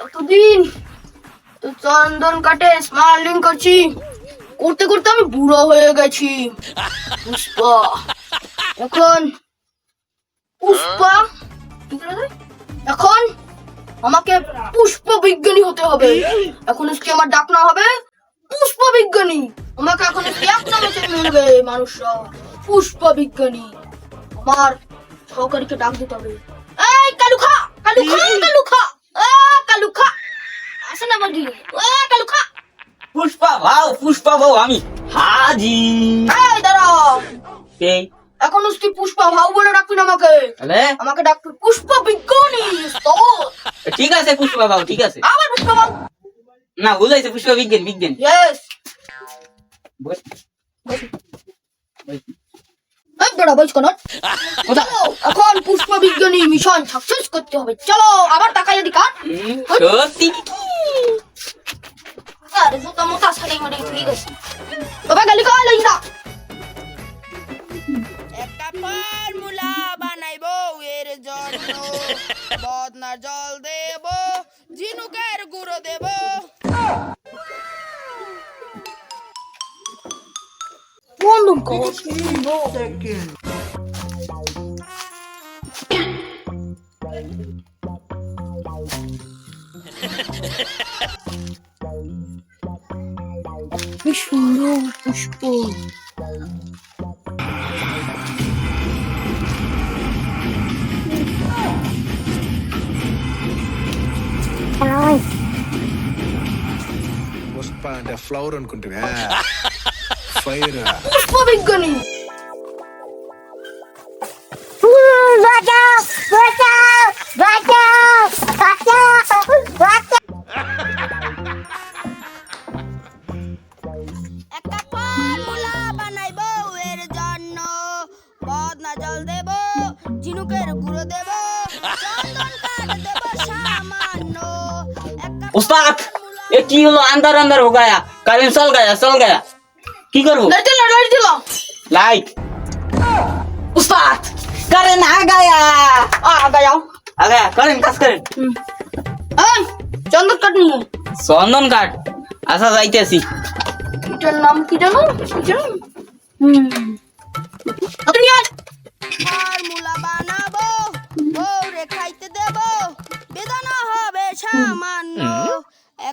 এতদিন তো চন্দন কাটে স্মাইলিং করছি করতে করতে আমি বুড়ো হয়ে গেছি। পুষ্পা এখন পুষ্পা? এখন আমাকে পুষ্প বিজ্ঞানী হতে হবে। এখন কি আমার ডাক না হবে পুষ্প বিজ্ঞানী আমাকে এখন এক নামে চেনে নেবে মানুষরা। পুষ্প বিজ্ঞানী আমার সহকারীকে ডাক দিতে হবে। এই কালুখা! কালুখা কালুখা! এ কালুখা! আসে না বাড়ি এ কালুখা! পুষ্পা ভাও পুষ্পা ভাও আমি হাজি। এই দাঁড়া এই এখন তুই পুষ্পা ভাও বলে ডাকবি না আমাকে। তাহলে? আমাকে ডাকবি পুষ্প বিজ্ঞানী ঠিক আছে পুষ্পা ভাও ঠিক আছে। আবার পুষ্পা ভাও না বুঝাইছে পুষ্পা বিজ্ঞান বিজ্ঞান। ইয়েস এখন পুষ্প বিজ্ঞানী মিশন সাকসেস করতে হবে। চলো আবার টাকা যদি কাট সত্যি? আরে জুতা মোটা সারি মারি ঠিক আছে বাবা গালি ফর্মুলা বানাইব এর জন্য। বদনার জল দেব ঝিনুকের গুঁড়ো দেব। কর কি সুন্দর পুষ্প। పుష్ప అంటే ఫ్లవర్ అనుకుంటున్నా ఫైర్ পুষ্প বিজ্ঞানী বাঁচাও বাঁচাও বাঁচাও বাঁচাও বাঁচাও একটা ফর্মুলা বানাইব এর জন্য বদনা জল দেব ঝিনুকের গুঁড়ো দেব চন্দন কাঠ দেব সামান্য উস্তাদ এ কি হলো? আন্দার আন্দার হো গায়া। কারেন্ট চল গায়া চল গায়া। কি করব? লাইট উস্তাদ কারেন্ট আ গায়া? আ গায়া আ গায়া কারেন্ট কাজ করেন। চন্দন কাট নিব চন্দন কাট আচ্ছা যাইতেছি। এটার নাম কি জানো? হুম। আপনি আর মুলা বানাবো রে খাইতে দেবো। বেদনা হবে সামান্য।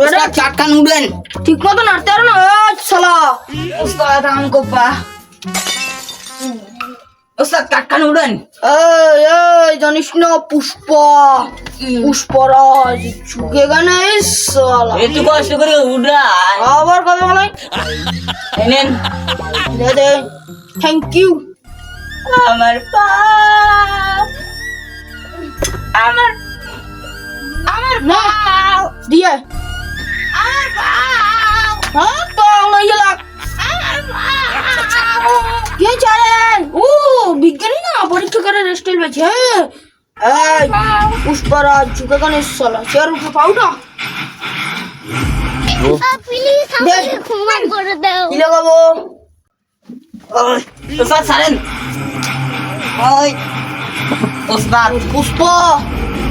ওরা চাটকান উঠবেন। ঠিক মতো নাড়তে পারো না চলো উস্তাদ আম কোপা ওস্তাদ কাটকান উড়েন এই এই পুষ্প। পুষ্পরাজ ঝুঁকে গানে সালা উড়া আবার কবে বলাই? থ্যাংক ইউ আমার আর বাউ দিয়ে আর বাউ হ্যাঁ লইয়া লাগ আর বাউ কে চলেন ও বিজ্ঞানী না পরীক্ষা করে রেস্টেল বেছে এই পুষ্পরাজ চুকে কানে সলা চেয়ার উঠে পাউটা প্লিজ আমাকে ক্ষমা করে দাও কি লাগাবো ওস্তাদ সারেন ওই ওস্তাদ পুষ্প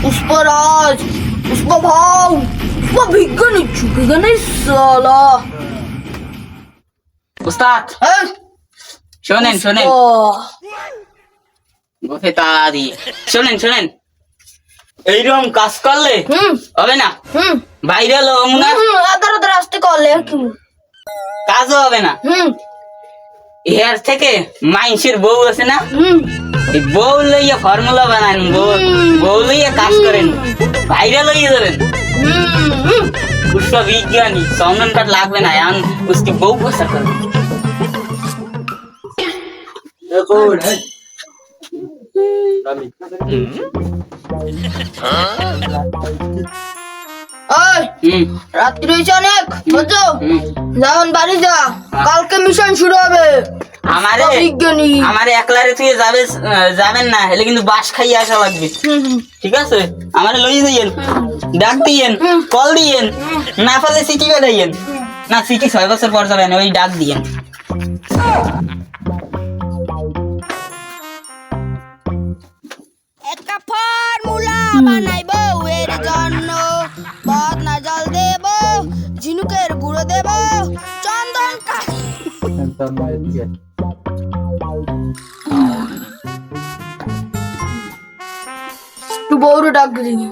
পুষ্পরাজ Usta ভাও উস্তা বিজ্ঞানী বিজ্ঞানী সালা উস্তাদ শোনেন শোনেন বসে তাড়াতাড়ি শোনেন শোনেন এইরকম কাজ করলে হবে না বাইরে হবে না আদার আদার আসতে করলে কাজও হবে না হুম এর থেকে মাইনসের বউ আছে না? বউ লইয়া ফর্মুলা বানান বউ লইয়া কাজ করেন ভাইরাল লইয়া যাবেন। বিজ্ঞানী চন্দন কাঠ লাগবে না বউ Huh? রাত্রি হয়েছে অনেক বুঝছ। যাও বাড়ি যা কালকে মিশন শুরু হবে। আমারে বিজ্ঞানী আমারে একলারে তুই যাবে যাবেন না হলে কিন্তু বাস খাইয়ে আসা লাগবে। ঠিক আছে? আমারে লই দিয়েন ডাক দিয়েন কল দিয়েন। না পারলে সিটি বেড়াইয়েন না সিটি ছয় বছর পর যাবেন ওই ডাক দিয়েন। একটা ফর্মুলা বানাই বউয়ের ঝিনুকের গুঁড়ো দেব চন্দন একটু বউরে ডাক দিবি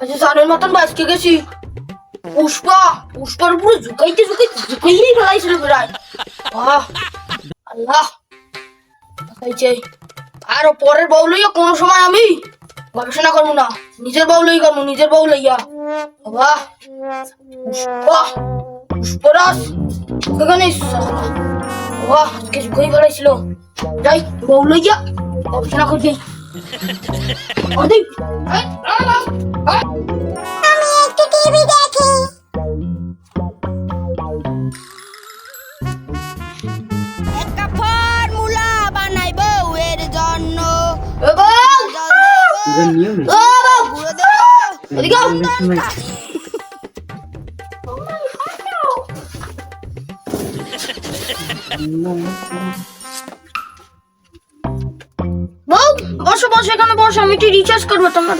আচ্ছা সারের মতন গেছি। পুষ্পা, পুষ্পার উপরে ঝুঁকাইতে ঝুঁকাইতে ঝুঁকাইয়েই ফেলাইছিল আহ, আল্লাহ আর পরের কোনো সময় আমি গবেষণা করব না। নিজের বউ লই করব, নিজের বউ লইয়া পুষ্পা, পুষ্পরাজ এখানে বাবা, আজকে ঝুঁকাই ফেলাইছিল। যাই বউ লইয়া গবেষণা করছি আমি একটু টিভি দেখি। একটা ফর্মুলা বানাই বউয়ের জন্য। এ বউ! জল বসো বসো এখানে বসো আমি একটু রিচার্জ করব তোমার।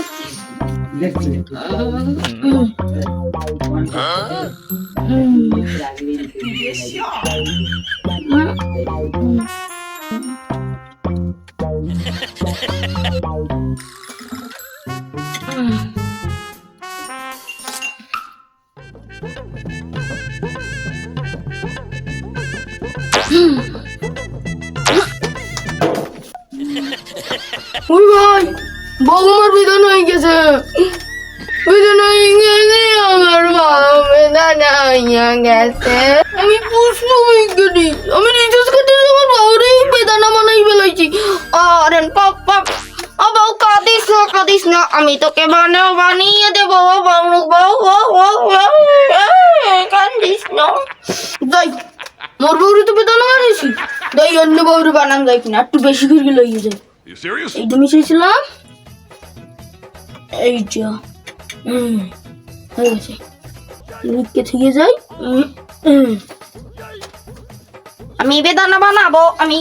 ওই ভাই, বৌমার বিধান হয়ে গেছে। বিধান হয়ে গেছে আমার বাবা বিধান হয়ে গেছে। আমি পুষ্প আমি রিচার্জ করতে আমার বেদানা বানাই ফেলাইছি পাপা বউ কাঁদিস না কাঁদিস না। আমি তোকে বানাও বানিয়ে দেবো। বউ বউ কান্দিস না। যাই, মোর বউরে তো বেদানা বানিয়েছি যাই, অন্য বউরে বানান যাই কিনা, একটু বেশি করে লইয়ে যাই। You serious? এইটা মিশিয়েছিলাম এই যা। হুম, হয়ে গেছে। লিখকে থেকে যাই। উম, উম। আমি বেদানা বানাবো আমি।